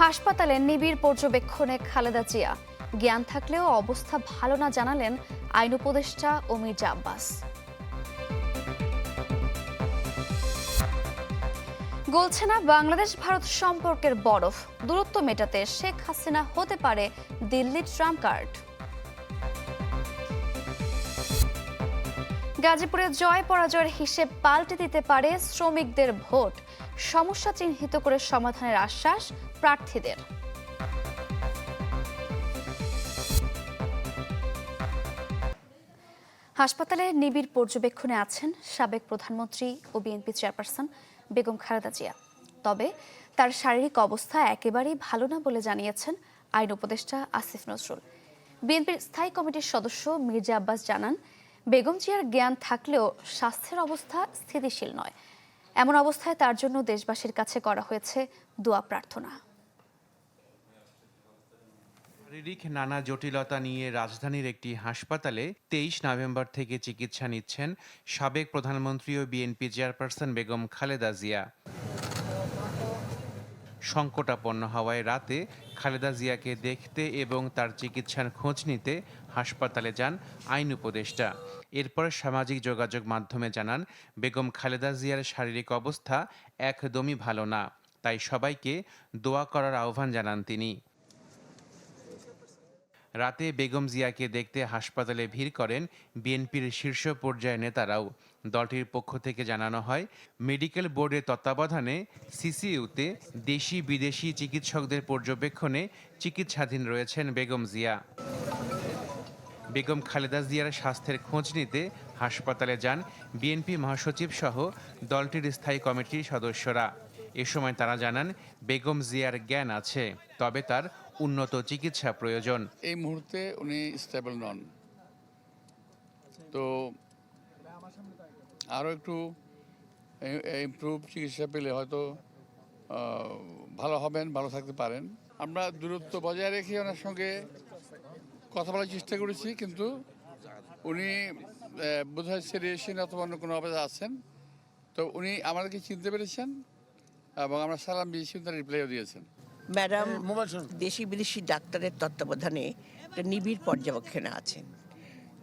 হাসপাতালে নিবিড় পর্যবেক্ষণে খালেদা জিয়া। জ্ঞান থাকলেও অবস্থা ভালো না জানালেন আইন উপদেষ্টা ও মির্জা আব্বাস। গলছে না বাংলাদেশ ভারত সম্পর্কের বরফ। দূরত্ব মেটাতে শেখ হাসিনা হতে পারে দিল্লির ট্রাম্প কার্ড। গাজীপুরে জয় পরাজয়ের হিসেব পাল্টে দিতে পারে শ্রমিকদের ভোট। সমস্যা চিহ্নিত করে সমাধানের আশ্বাস প্রার্থীদের। হাসপাতালে নিবিড় পর্যবেক্ষণে আছেন সাবেক প্রধানমন্ত্রী ও বিএনপি চেয়ারপারসন বেগম খালেদা জিয়া। তবে তার শারীরিক অবস্থা একেবারেই ভালো না বলে জানিয়েছেন আইন উপদেষ্টা আসিফ নজরুল। বিএনপির স্থায়ী কমিটির সদস্য মির্জা আব্বাস জানান বেগম জিয়ার জ্ঞান থাকলেও স্বাস্থ্যের অবস্থা স্থিতিশীল নয়। এমন অবস্থায় তার জন্য দেশবাসীর কাছে করা হয়েছে দোয়া প্রার্থনা। শারীরিক নানা জটিলতা নিয়ে রাজধানীর একটি হাসপাতালে তেইশ নভেম্বর থেকে চিকিৎসা নিচ্ছেন সাবেক প্রধানমন্ত্রী ও বিএনপি চেয়ারপারসন বেগম খালেদা জিয়া। সংকটাপন্ন হওয়ায় রাতে খালেদা জিয়াকে দেখতে এবং তার চিকিৎসার খোঁজ নিতে হাসপাতালে যান আইন উপদেষ্টা। এরপর সামাজিক যোগাযোগ মাধ্যমে জানান, বেগম খালেদা জিয়ার শারীরিক অবস্থা একদমই ভালো না। তাই সবাইকে দোয়া করার আহ্বান জানান তিনি। রাতে বেগম জিয়াকে দেখতে হাসপাতালে ভিড় করেন বিএনপির শীর্ষ পর্যায়ের নেতারাও। দলটির পক্ষ থেকে জানানো হয়, মেডিকেল বোর্ডের তত্ত্বাবধানে সিসিইউতে দেশি বিদেশি চিকিৎসকদের পর্যবেক্ষণে চিকিৎসাধীন রয়েছেন বেগম জিয়া। বেগম খালেদা জিয়ার স্বাস্থ্যের খোঁজ নিতে হাসপাতালে যান বিএনপি মহাসচিব সহ দলটির স্থায়ী কমিটির সদস্যরা। এ সময় তারা জানান, বেগম জিয়ার জ্ঞান আছে, তবে তার উন্নত চিকিৎসা প্রয়োজন। এই মুহূর্তে উনি স্টেবল নন। তো আরও একটু ইমপ্রুভ চিকিৎসা পেলে হয়তো ভালো হবেন, ভালো থাকতে পারেন। আমরা দূরত্ব বজায় রেখে ওনার সঙ্গে কথা বলার চেষ্টা করেছি, কিন্তু উনি বোধহয় সিরিয়েশন অথবা অন্য কোনো অবস্থা আছেন। তো উনি আমাদেরকে চিনতে পেরেছেন। এবং আমরা সালাম দিয়েছি তার রিপ্লাইও দিয়েছেন। ম্যাডাম দেশি বিদেশি ডাক্তারের তত্ত্বাবধানে একটা নিবিড় পর্যবেক্ষণে আছেন।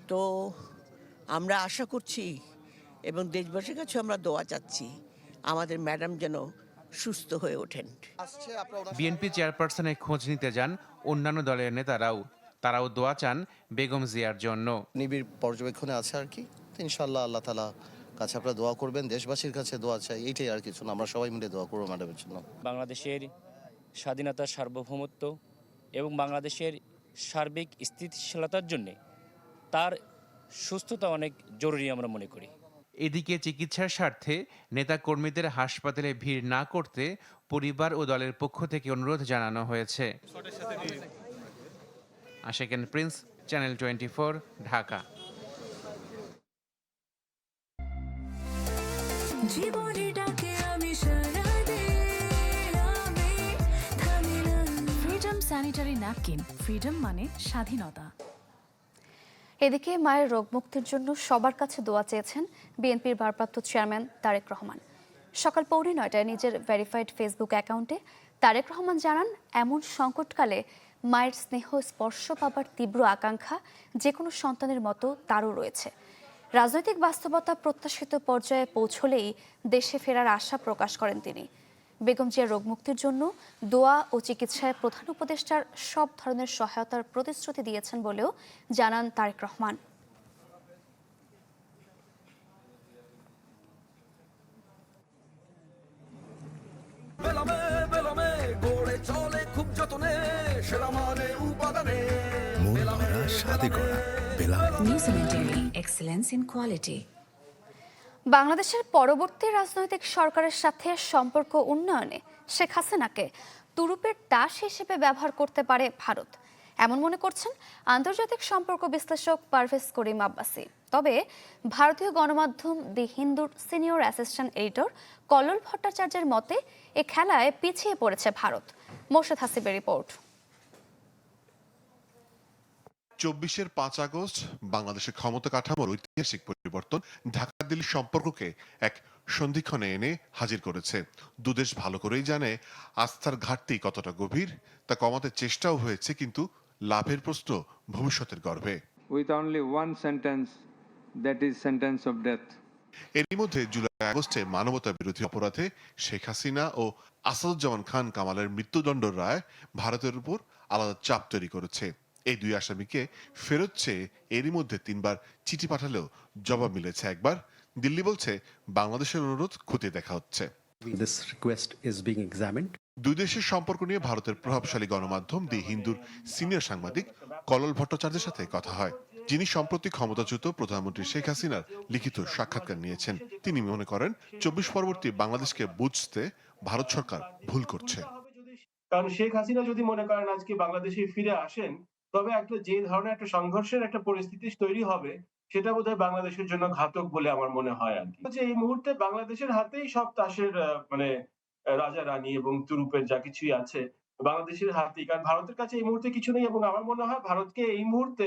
তো আমরা আশা করছি এবং দেশবাসীর কাছে আমরা দোয়া চাচ্ছি আমাদের ম্যাডাম যেন সুস্থ হয়ে ওঠেন। বিএনপি চেয়ারপারসনের খোঁজ নিতে যান অন্যান্য দলের নেতারাও। তারাও দোয়া চান বেগম জিয়ার জন্য। নিবিড় পর্যবেক্ষণে আছে আর কি। ইনশাল্লাহ আল্লাহ তালা কাছে আপনারা দোয়া করবেন দেশবাসীর কাছে দোয়া চাই এইটাই আর কিছু না। আমরা সবাই মিলে দোয়া করব ম্যাডামের জন্য। বাংলাদেশের স্বাধীনতা সার্বভৌমত্ব এবং বাংলাদেশের সার্বিক স্থিতিশীলতার জন্যে তার সুস্থতা অনেক জরুরি আমরা মনে করি। এদিকে চিকিৎসার স্বার্থে নেতাকর্মীদের হাসপাতালে ভিড় না করতে পরিবার ও দলের পক্ষ থেকে অনুরোধ জানানো হয়েছে। Ashequen Prince channel twenty Dhaka. জীবনে ডাকে আমি সারা আমি থামিলাম ফ্রিডম স্যানিটারি ন্যাপকিন ফ্রিডম মানে স্বাধীনতা। এদিকে মায়ের রোগ মুক্তির জন্য সবার কাছে দোয়া চেয়েছেন বিএনপির ভারপ্রাপ্ত চেয়ারম্যান তারেক রহমান। সকাল পৌনে নয়টায় নিজের ভেরিফাইড ফেসবুক অ্যাকাউন্টে তারেক রহমান জানান এমন সংকটকালে মায়ের স্নেহ স্পর্শ পাবার তীব্র আকাঙ্ক্ষা যে কোনো সন্তানের মতো তারও রয়েছে। রাজনৈতিক বাস্তবতা প্রত্যাশিত পর্যায়ে পৌঁছলেই দেশে ফেরার আশা প্রকাশ করেন তিনি। বেগম জিয়ার রোগ মুক্তির জন্য দোয়া ও চিকিৎসায় প্রধান উপদেষ্টার সব ধরনের সহায়তার প্রতিশ্রুতি দিয়েছেন বলেও জানান তারেক রহমান। চলে খুব যতনে, সেরা উপাদানে। গড়া এক্সেলেন্স ইন কোয়ালিটি বাংলাদেশের পরবর্তী রাজনৈতিক সরকারের সাথে সম্পর্ক উন্নয়নে শেখ হাসিনাকে তুরুপের দাস হিসেবে ব্যবহার করতে পারে ভারত। এমন মনে করছেন আন্তর্জাতিক সম্পর্ক বিশ্লেষক পারভেজ করিম আব্বাসি। তবে ভারতীয় গণমাধ্যম দি হিন্দুর সিনিয়র অ্যাসিস্ট্যান্ট এডিটর কল্লোল ভট্টাচার্যের মতে এ খেলায় পিছিয়ে পড়েছে ভারত। মোর্শেদ হাসিবের রিপোর্ট। চব্বিশের পাঁচ আগস্ট বাংলাদেশের ক্ষমতা কাঠামোর ঐতিহাসিক পরিবর্তন ঢাকা দিল্লি সম্পর্ককে এক সন্ধিক্ষণে এনে হাজির করেছে। দুদেশ ভালো করেই জানে আস্থার ঘাটতি কতটা গভীর তা কমাতে চেষ্টাও হয়েছে কিন্তু লাভের প্রশ্ন ভবিষ্যতের গর্ভে। With only one sentence that is sentence of death. এরই মধ্যে জুলাই আগস্টে মানবতা বিরোধী অপরাধে শেখ হাসিনা ও আসাদুজ্জামান খান কামালের মৃত্যুদণ্ড রায় ভারতের উপর আলাদা চাপ তৈরি করেছে। এই দুই আসামিকে ফেরত চেয়ে এরই মধ্যে তিনবার চিঠি পাঠালেও জবাব মিলেছে একবার। দিল্লি বলছে বাংলাদেশের অনুরোধ খতিয়ে দেখা হচ্ছে। This request is being examined. দুই দেশের সম্পর্ক নিয়ে ভারতের প্রভাবশালী গণমাধ্যম দি হিন্দুর সিনিয়র সাংবাদিক কলল ভট্টাচার্যের সাথে কথা হয় যিনি সম্প্রতি ক্ষমতাচ্যুত প্রধানমন্ত্রী শেখ হাসিনার লিখিত সাক্ষাৎকার নিয়েছেন। তিনি মনে করেন চব্বিশ পরবর্তী বাংলাদেশকে বুঝতে ভারত সরকার ভুল করছে। কারণ শেখ হাসিনা যদি মনে করেন আজকে বাংলাদেশে ফিরে আসেন তবে একটা যে ধরনের একটা সংঘর্ষের একটা পরিস্থিতি তৈরি হবে, সেটা বোধহয় বাংলাদেশের জন্য ঘাতক বলে আমার মনে হয় আর কি। এই মুহূর্তে বাংলাদেশের হাতেই সব তাসের মানে রাজা, রানী এবং তুরুপের যা কিছুই আছে বাংলাদেশের হাতেই। কারণ ভারতের কাছে এই মুহূর্তে কিছু নেই এবং আমার মনে হয় ভারতকে এই মুহূর্তে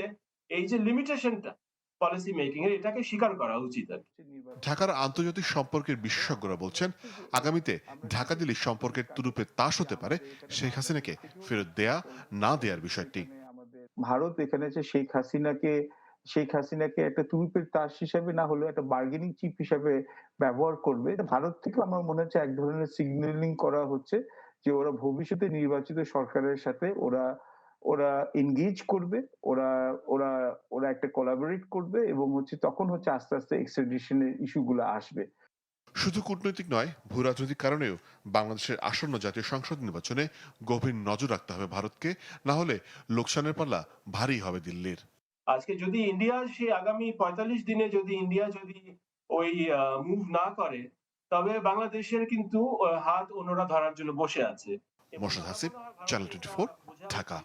এই যে লিমিটেশনটা পলিসি মেকিং এর এটাকে স্বীকার করা উচিত ঢাকার আন্তর্জাতিক সম্পর্কের বিশেষজ্ঞরা বলছেন, আগামীতে ঢাকা দিল্লি সম্পর্কের তুরুপে তাস হতে পারে শেখ হাসিনাকে ফেরত দেয়া না দেয়ার বিষয়টি। ভারত এখানে যে শেখ হাসিনাকে শেখ হাসিনাকে একটা তুরুপের তাস হিসাবে না হলেও একটা বার্গেনিং চিপ হিসাবে ব্যবহার করবে, এটা ভারত থেকে আমার মনে হচ্ছে এক ধরনের সিগন্যালিং করা হচ্ছে যে ওরা ভবিষ্যতে নির্বাচিত সরকারের সাথে ওরা ওরা এনগেজ করবে, ওরা ওরা ওরা একটা কোলাবোরেট করবে এবং হচ্ছে তখন হচ্ছে আস্তে আস্তে এক্সট্রাডিশনের ইস্যুগুলো আসবে। শুধু কূটনৈতিক নয় ভূরাজনৈতিক কারণেও বাংলাদেশের আসন্ন জাতীয় সংসদ নির্বাচনে গভীর নজর রাখতে হবে ভারতকে না হলে লোকসানের পাল্লা ভারী হবে দিল্লির। আজকে যদি ইন্ডিয়া সেই আগামী পঁয়তাল্লিশ দিনে যদি ইন্ডিয়া যদি ওই মুভ না করে তবে বাংলাদেশের কিন্তু হাত অন্যরা ধরার জন্য বসে আছে। Morshed Hasib channel twenty Dhaka.